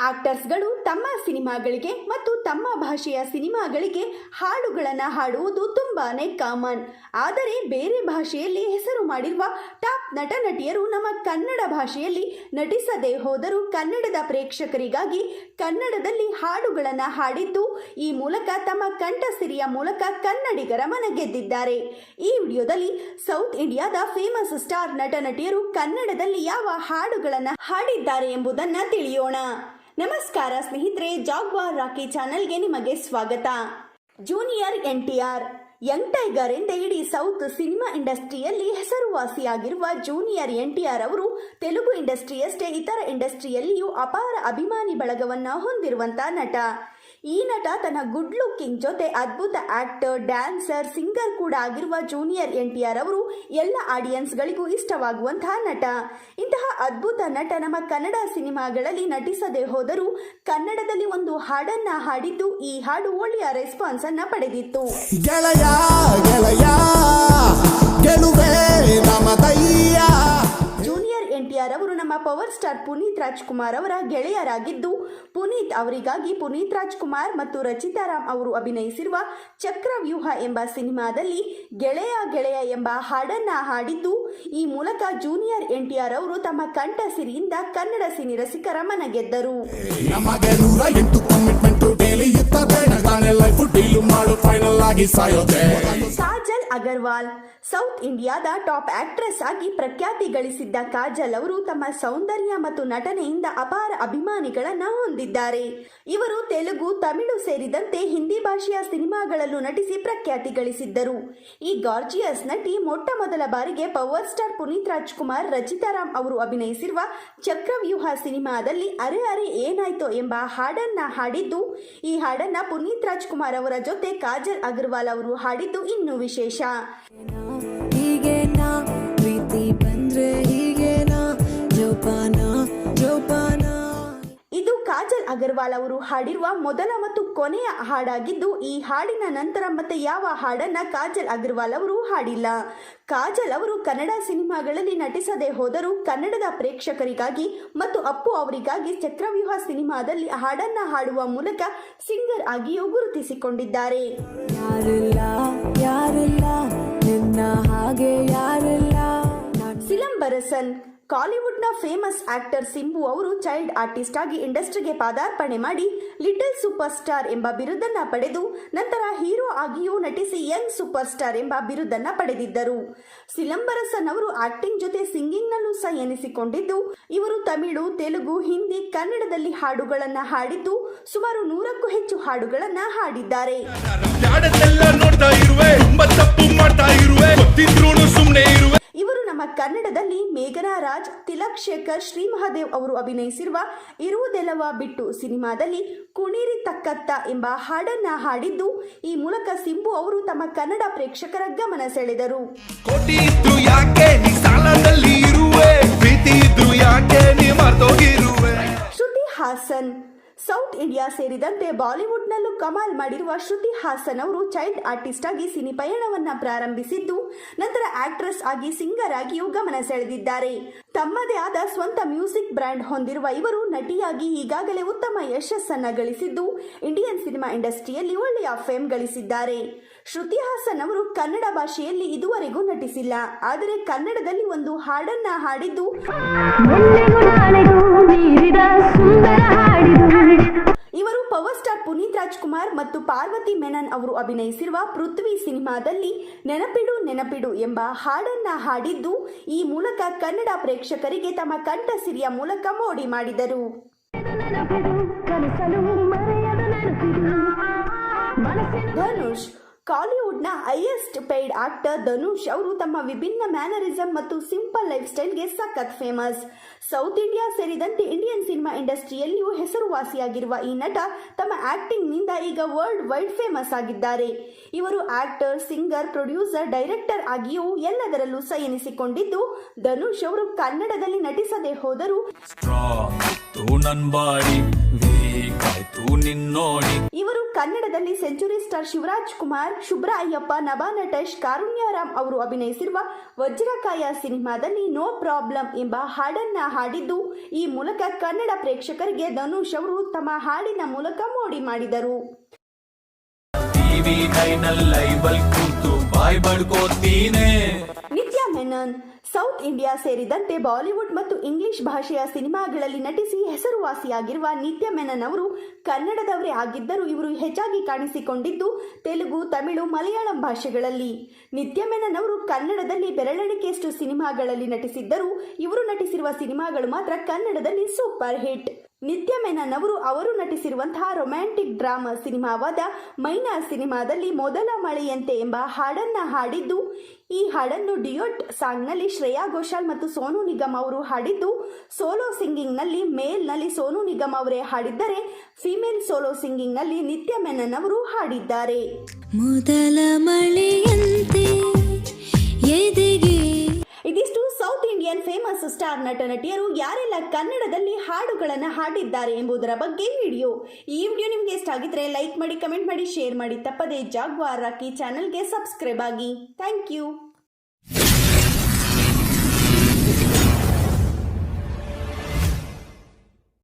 ಆಕ್ಟರ್ಸ್ಗಳು ತಮ್ಮ ಸಿನಿಮಾಗಳಿಗೆ ಮತ್ತು ತಮ್ಮ ಭಾಷೆಯ ಸಿನಿಮಾಗಳಿಗೆ ಹಾಡುಗಳನ್ನು ಹಾಡುವುದು ತುಂಬಾನೇ ಕಾಮನ್. ಆದರೆ ಬೇರೆ ಭಾಷೆಯಲ್ಲಿ ಹೆಸರು ಮಾಡಿರುವ ಟಾಪ್ ನಟ ನಟಿಯರು ನಮ್ಮ ಕನ್ನಡ ಭಾಷೆಯಲ್ಲಿ ನಟಿಸದೇ ಹೋದರೂ ಕನ್ನಡದ ಪ್ರೇಕ್ಷಕರಿಗಾಗಿ ಕನ್ನಡದಲ್ಲಿ ಹಾಡುಗಳನ್ನು ಹಾಡಿದ್ದು ಈ ಮೂಲಕ ತಮ್ಮ ಕಂಠಸಿರಿಯ ಮೂಲಕ ಕನ್ನಡಿಗರ ಮನ ಗೆದ್ದಿದ್ದಾರೆ ಈ ವಿಡಿಯೋದಲ್ಲಿ ಸೌತ್ ಇಂಡಿಯಾದ ಫೇಮಸ್ ಸ್ಟಾರ್ ನಟ ನಟಿಯರು ಕನ್ನಡದಲ್ಲಿ ಯಾವ ಹಾಡುಗಳನ್ನು ಹಾಡಿದ್ದಾರೆ ಎಂಬುದನ್ನು ತಿಳಿಯೋಣ. ನಮಸ್ಕಾರ ಸ್ನೇಹಿತರೆ, ಜಾಗ್ವಾರ್ ರಾಕಿ ಚಾನೆಲ್ಗೆ ನಿಮಗೆ ಸ್ವಾಗತ. Junior N T R young tiger ಎಂದೇ ಇಡೀ ಸೌತ್ ಸಿನಿಮಾ ಇಂಡಸ್ಟ್ರಿಯಲ್ಲಿ ಹೆಸರುವಾಸಿಯಾಗಿರುವ ಜೂನಿಯರ್ ಎನ್ ಟಿ ಆರ್ ಅವರು ತೆಲುಗು ಇಂಡಸ್ಟ್ರಿಯಷ್ಟೇ ಇತರ ಇಂಡಸ್ಟ್ರಿಯಲ್ಲಿಯೂ ಅಪಾರ ಅಭಿಮಾನಿ ಬಳಗವನ್ನ ಹೊಂದಿರುವಂತ ನಟ. ಈ ನಟ ತನ್ನ ಗುಡ್ ಲುಕಿಂಗ್ ಜೊತೆ ಅದ್ಭುತ ಆಕ್ಟರ್ ಡ್ಯಾನ್ಸರ್ ಸಿಂಗರ್ ಕೂಡ ಆಗಿರುವ ಜೂನಿಯರ್ ಎನ್ ಟಿ ಆರ್ ಅವರು ಎಲ್ಲ ಆಡಿಯನ್ಸ್ಗಳಿಗೂ ಇಷ್ಟವಾಗುವಂತಹ ನಟ. ಇಂತಹ ಅದ್ಭುತ ನಟ ನಮ್ಮ ಕನ್ನಡ ಸಿನಿಮಾಗಳಲ್ಲಿ ನಟಿಸದೆ ಹೋದರೂ ಕನ್ನಡದಲ್ಲಿ ಒಂದು ಹಾಡನ್ನ ಹಾಡಿದ್ದು ಈ ಹಾಡು ಒಳ್ಳೆಯ ರೆಸ್ಪಾನ್ಸ್ ಅನ್ನ ಪಡೆದಿತ್ತು. ಗೆಳೆಯ ಗೆಳೆಯ, ಗೆಲುವೆ ನಮದಯ್ಯ ಜೂನಿಯರ್ ಎನ್ ಟಿ ಆರ್ ಅವರು ನಮ್ಮ ಪವರ್ ಸ್ಟಾರ್ ಪುನೀತ್ ರಾಜ್ಕುಮಾರ್ ಅವರ ಗೆಳೆಯರಾಗಿದ್ದು, ಪುನೀತ್ ಅವರಿಗಾಗಿ ಪುನೀತ್ ರಾಜ್ಕುಮಾರ್ ಮತ್ತು ರಚಿತಾರಾಮ್ ಅವರು ಅಭಿನಯಿಸಿರುವ ಚಕ್ರವ್ಯೂಹ ಎಂಬ ಸಿನಿಮಾದಲ್ಲಿ ಗೆಳೆಯ ಗೆಳೆಯ ಎಂಬ ಹಾಡನ್ನ ಹಾಡಿದ್ದು, ಈ ಮೂಲಕ ಜೂನಿಯರ್ ಎನ್ ಟಿ ಆರ್ ಅವರು ತಮ್ಮ ಕಂಠ ಸಿರಿಯಿಂದ ಕನ್ನಡ ಸಿನಿ ರಸಿಕರ ಮನ ಗೆದ್ದರು ಅಗರ್ವಾಲ್. ಸೌತ್ ಇಂಡಿಯಾದ ಟಾಪ್ ಆಕ್ಟ್ರೆಸ್ ಆಗಿ ಪ್ರಖ್ಯಾತಿ ಗಳಿಸಿದ್ದ ಕಾಜಲ್ ಅವರು ತಮ್ಮ ಸೌಂದರ್ಯ ಮತ್ತು ನಟನೆಯಿಂದ ಅಪಾರ ಅಭಿಮಾನಿಗಳನ್ನ ಹೊಂದಿದ್ದಾರೆ. ಇವರು ತೆಲುಗು, ತಮಿಳು ಸೇರಿದಂತೆ ಹಿಂದಿ ಭಾಷೆಯ ಸಿನಿಮಾಗಳಲ್ಲೂ ನಟಿಸಿ ಪ್ರಖ್ಯಾತಿ ಗಳಿಸಿದ್ದರು. ಈ ಗಾರ್ಜಿಯಸ್ ನಟಿ ಮೊಟ್ಟ ಮೊದಲ ಬಾರಿಗೆ ಪವರ್ ಸ್ಟಾರ್ ಪುನೀತ್ ರಾಜ್ಕುಮಾರ್ ರಚಿತಾರಾಮ್ ಅವರು ಅಭಿನಯಿಸಿರುವ ಚಕ್ರವ್ಯೂಹ ಸಿನಿಮಾದಲ್ಲಿ ಅರೆ ಅರೆ ಏನಾಯ್ತೋ ಎಂಬ ಹಾಡನ್ನ ಹಾಡಿದ್ದು, ಈ ಹಾಡನ್ನ ಪುನೀತ್ ರಾಜ್ಕುಮಾರ್ ಅವರ ಜೊತೆ ಕಾಜಲ್ ಅಗರ್ವಾಲ್ ಅವರು ಹಾಡಿದ್ದು ಇನ್ನೂ ವಿಶೇಷ. தான் ಅಗರ್ವಾಲ್ ಅವರು ಹಾಡಿರುವ ಮೊದಲ ಮತ್ತು ಕೊನೆಯ ಹಾಡಾಗಿದ್ದು ಈ ಹಾಡಿನ ನಂತರ ಮತ್ತೆ ಯಾವ ಹಾಡನ್ನ ಕಾಜಲ್ ಅಗರ್ವಾಲ್ ಅವರು ಹಾಡಿಲ್ಲ. ಕಾಜಲ್ ಅವರು ಕನ್ನಡ ಸಿನಿಮಾಗಳಲ್ಲಿ ನಟಿಸದೆ ಹೋದರೂ ಕನ್ನಡದ ಪ್ರೇಕ್ಷಕರಿಗಾಗಿ ಮತ್ತು ಅಪ್ಪು ಅವರಿಗಾಗಿ ಚಕ್ರವ್ಯೂಹ ಸಿನಿಮಾದಲ್ಲಿ ಹಾಡನ್ನ ಹಾಡುವ ಮೂಲಕ ಸಿಂಗರ್ ಆಗಿಯೂ ಗುರುತಿಸಿಕೊಂಡಿದ್ದಾರೆ. ಸಿಲಂಬರಸನ್ ಯಾರಿಲ್ಲ ಕಾಲಿವುಡ್ನ ಫೇಮಸ್ ಆಕ್ಟರ್ ಸಿಂಬು ಅವರು ಚೈಲ್ಡ್ ಆರ್ಟಿಸ್ಟ್ ಆಗಿ ಇಂಡಸ್ಟ್ರಿಗೆ ಪಾದಾರ್ಪಣೆ ಮಾಡಿ ಲಿಟಲ್ ಸೂಪರ್ ಸ್ಟಾರ್ ಎಂಬ ಬಿರುದನ್ನ ಪಡೆದು ನಂತರ ಹೀರೋ ಆಗಿಯೂ ನಟಿಸಿ ಯಂಗ್ ಸೂಪರ್ ಸ್ಟಾರ್ ಎಂಬ ಬಿರುದನ್ನ ಪಡೆದಿದ್ದರು. ಸಿಲಂಬರಸನ್ ಅವರು ಆಕ್ಟಿಂಗ್ ಜೊತೆ ಸಿಂಗಿಂಗ್ನಲ್ಲೂ ಸಹ ಎನಿಸಿಕೊಂಡಿದ್ದು, ಇವರು ತಮಿಳು, ತೆಲುಗು, ಹಿಂದಿ, ಕನ್ನಡದಲ್ಲಿ ಹಾಡುಗಳನ್ನ ಹಾಡಿದ್ದು ಸುಮಾರು ನೂರಕ್ಕೂ ಹೆಚ್ಚು ಹಾಡುಗಳನ್ನ ಹಾಡಿದ್ದಾರೆ. ಕನ್ನಡದಲ್ಲಿ ಮೇಘನಾ ರಾಜ್ ತಿಲಕ್ ಶೇಖರ್ ಶ್ರೀ ಮಹಾದೇವ್ ಅವರು ಅಭಿನಯಿಸಿರುವ ಇರುವುದೆಲ್ಲವ ಬಿಟ್ಟು ಸಿನಿಮಾದಲ್ಲಿ ಕುಣಿರಿ ತಕ್ಕತ್ತ ಎಂಬ ಹಾಡನ್ನ ಹಾಡಿದ್ದು ಈ ಮೂಲಕ ಸಿಂಬು ಅವರು ತಮ್ಮ ಕನ್ನಡ ಪ್ರೇಕ್ಷಕರ ಗಮನ ಸೆಳೆದರು. ಶ್ರುತಿ ಹಾಸನ್ ಸೌತ್ ಇಂಡಿಯಾ ಸೇರಿದಂತೆ ಬಾಲಿವುಡ್ನಲ್ಲೂ ಕಮಾಲ್ ಮಾಡಿರುವ ಶ್ರುತಿ ಹಾಸನ್ ಅವರು ಚೈಲ್ಡ್ ಆರ್ಟಿಸ್ಟ್ ಆಗಿ ಸಿನಿ ಪಯಣವನ್ನ ಪ್ರಾರಂಭಿಸಿದ್ದು, ನಂತರ ಆಕ್ಟ್ರೆಸ್ ಆಗಿ ಸಿಂಗರ್ ಆಗಿಯೂ ಗಮನ ಸೆಳೆದಿದ್ದಾರೆ. ತಮ್ಮದೇ ಆದ ಸ್ವಂತ ಮ್ಯೂಸಿಕ್ ಬ್ರ್ಯಾಂಡ್ ಹೊಂದಿರುವ ಇವರು ನಟಿಯಾಗಿ ಈಗಾಗಲೇ ಉತ್ತಮ ಯಶಸ್ಸನ್ನ ಗಳಿಸಿದ್ದು, ಇಂಡಿಯನ್ ಸಿನಿಮಾ ಇಂಡಸ್ಟ್ರಿಯಲ್ಲಿ ಒಳ್ಳೆಯ ಫೇಮ್ ಗಳಿಸಿದ್ದಾರೆ. ಶ್ರುತಿ ಹಾಸನ್ ಅವರು ಕನ್ನಡ ಭಾಷೆಯಲ್ಲಿ ಇದುವರೆಗೂ ನಟಿಸಿಲ್ಲ. ಆದರೆ ಕನ್ನಡದಲ್ಲಿ ಒಂದು ಹಾಡನ್ನ ಹಾಡಿದ್ದು ಇವರು ಪವರ್ ಸ್ಟಾರ್ ಪುನೀತ್ ರಾಜ್ಕುಮಾರ್ ಮತ್ತು ಪಾರ್ವತಿ ಮೆನನ್ ಅವರು ಅಭಿನಯಿಸಿರುವ ಪೃಥ್ವಿ ಸಿನಿಮಾದಲ್ಲಿ ನೆನಪಿಡು ನೆನಪಿಡು ಎಂಬ ಹಾಡನ್ನ ಹಾಡಿದ್ದು ಈ ಮೂಲಕ ಕನ್ನಡ ಪ್ರೇಕ್ಷಕರಿಗೆ ತಮ್ಮ ಕಂಠಸಿರಿಯ ಮೂಲಕ ಮೋಡಿ ಮಾಡಿದರು. ಧನುಷ್ ಕಾಲಿವುಡ್ನ ಹೈಯೆಸ್ಟ್ ಪೇಯ್ಡ್ ಆಕ್ಟರ್ ಧನುಷ್ ಅವರು ತಮ್ಮ ವಿಭಿನ್ನ ಮ್ಯಾನರಿಸಂ ಮತ್ತು ಸಿಂಪಲ್ ಲೈಫ್ ಸ್ಟೈಲ್ಗೆ ಸಖತ್ ಫೇಮಸ್ ಸೌತ್ ಇಂಡಿಯಾ ಸೇರಿದಂತೆ ಇಂಡಿಯನ್ ಸಿನಿಮಾ ಇಂಡಸ್ಟ್ರಿಯಲ್ಲಿಯೂ ಹೆಸರುವಾಸಿಯಾಗಿರುವ ಈ ನಟ ತಮ್ಮ ಆಕ್ಟಿಂಗ್ನಿಂದ ಈಗ ವರ್ಲ್ಡ್ ವೈಡ್ ಫೇಮಸ್ ಆಗಿದ್ದಾರೆ. ಇವರು ಆಕ್ಟರ್ ಸಿಂಗರ್ ಪ್ರೊಡ್ಯೂಸರ್ ಡೈರೆಕ್ಟರ್ ಆಗಿಯೂ ಎಲ್ಲದರಲ್ಲೂ ಸಹ ಎನಿಸಿಕೊಂಡಿದ್ದು ಧನುಷ್ ಅವರು ಕನ್ನಡದಲ್ಲಿ ನಟಿಸದೆ ಹೋದರೂ ಇವರು ಕನ್ನಡದಲ್ಲಿ ಸೆಂಚುರಿ ಸ್ಟಾರ್ ಶಿವರಾಜ್ ಕುಮಾರ್ ಶುಭ್ರ ಅಯ್ಯಪ್ಪ ನಟೇಶ್ ಕಾರುಣ್ಯರಾಮ್ ಅವರು ಅಭಿನಯಿಸಿರುವ ವಜ್ರಕಾಯ ಸಿನಿಮಾದಲ್ಲಿ ನೋ ಪ್ರಾಬ್ಲಮ್ ಎಂಬ ಹಾಡನ್ನ ಹಾಡಿದ್ದು ಈ ಮೂಲಕ ಕನ್ನಡ ಪ್ರೇಕ್ಷಕರಿಗೆ ಧನುಷ್ ಅವರು ತಮ್ಮ ಹಾಡಿನ ಮೂಲಕ ಮೋಡಿ ಮಾಡಿದರು. ಮೆನನ್. ಸೌತ್ ಇಂಡಿಯಾ ಸೇರಿದಂತೆ ಬಾಲಿವುಡ್ ಮತ್ತು ಇಂಗ್ಲಿಷ್ ಭಾಷೆಯ ಸಿನಿಮಾಗಳಲ್ಲಿ ನಟಿಸಿ ಹೆಸರುವಾಸಿಯಾಗಿರುವ ನಿತ್ಯ ಮೆನನ್ ಅವರು ಕನ್ನಡದವರೇ ಆಗಿದ್ದರೂ ಇವರು ಹೆಚ್ಚಾಗಿ ಕಾಣಿಸಿಕೊಂಡಿದ್ದು ತೆಲುಗು, ತಮಿಳು, ಮಲಯಾಳಂ ಭಾಷೆಗಳಲ್ಲಿ. ನಿತ್ಯ ಮೆನನ್ ಅವರು ಕನ್ನಡದಲ್ಲಿ ಬೆರಳೆಣಿಕೆಯಷ್ಟು ಸಿನಿಮಾಗಳಲ್ಲಿ ನಟಿಸಿದ್ದರೂ ಇವರು ನಟಿಸಿರುವ ಸಿನಿಮಾಗಳು ಮಾತ್ರ ಕನ್ನಡದಲ್ಲಿ ಸೂಪರ್ ಹಿಟ್. ನಿತ್ಯ ಮೆನನ್ ಅವರು ಅವರು ನಟಿಸಿರುವಂತಹ ರೊಮ್ಯಾಂಟಿಕ್ ಡ್ರಾಮಾ ಸಿನಿಮಾವಾದ ಮೈನಾ ಸಿನಿಮಾದಲ್ಲಿ ಮೊದಲ ಮಳೆಯಂತೆ ಎಂಬ ಹಾಡನ್ನ ಹಾಡಿದ್ದು ಈ ಹಾಡನ್ನು ಡಿಯೋಟ್ ಸಾಂಗ್ನಲ್ಲಿ ಶ್ರೇಯಾ ಘೋಷಾಲ್ ಮತ್ತು ಸೋನು ನಿಗಮ್ ಅವರು ಹಾಡಿದ್ದು. ಸೋಲೋ ಸಿಂಗಿಂಗ್ನಲ್ಲಿ ಮೇಲ್ನಲ್ಲಿ ಸೋನು ನಿಗಮ್ ಅವರೇ ಹಾಡಿದ್ದರೆ. ಫಿಮೇಲ್ ಸೋಲೋ ಸಿಂಗಿಂಗ್ನಲ್ಲಿ ನಿತ್ಯ ಮೆನನ್ ಅವರು ಹಾಡಿದ್ದಾರೆ. ಮೊದಲ ಮಳೆಯಂತೆ ಇದಿಷ್ಟು ಸೌತ್ ಇಂಡಿಯನ್ ಫೇಮಸ್ ಸ್ಟಾರ್ ನಟ ನಟಿಯರು ಯಾರೆಲ್ಲ ಕನ್ನಡದಲ್ಲಿ ಹಾಡುಗಳನ್ನು ಹಾಡಿದ್ದಾರೆ ಎಂಬುದರ ಬಗ್ಗೆ ವಿಡಿಯೋ. ಈ ವಿಡಿಯೋ ನಿಮಗೆ ಇಷ್ಟ ಆಗಿದ್ರೆ ಲೈಕ್ ಮಾಡಿ ಕಮೆಂಟ್ ಮಾಡಿ ಶೇರ್ ಮಾಡಿ. ತಪ್ಪದೇ ಜಾಗ್ವಾರ್ ರಾಕಿ ಚಾನಲ್ಗೆ ಸಬ್ಸ್ಕ್ರೈಬ್ ಆಗಿ. Thank you. you.